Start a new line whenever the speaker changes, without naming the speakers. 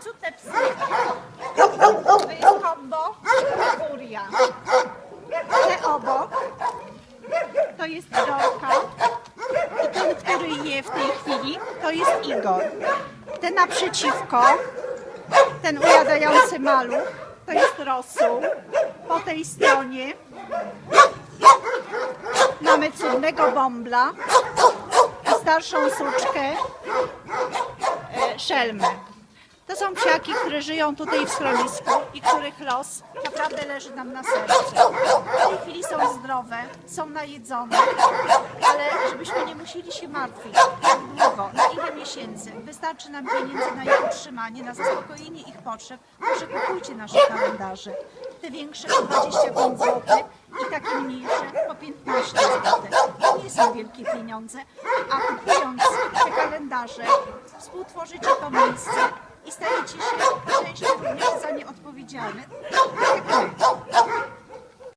maciute psy. To jest kombo furia. Ale obok to jest Dorka i ten, który je w tej chwili, to jest Igor. Ten naprzeciwko, ten ujadający maluch, to jest Rosół. Po tej stronie mamy cudnego bąbla, starszą suczkę, e, szelmę. To są psiaki, które żyją tutaj w schronisku i których los naprawdę leży nam na sercu. W tej chwili są zdrowe, są najedzone, ale żebyśmy nie musieli się martwić, jak długo, na ile miesięcy wystarczy nam pieniędzy na ich utrzymanie, na zaspokojenie ich potrzeb, proszę kupujcie nasze kalendarze. Te większe po 25 zł i takie mniejsze po 15 zł. To nie są wielkie pieniądze, a kupując te kalendarze współtworzycie to miejsce i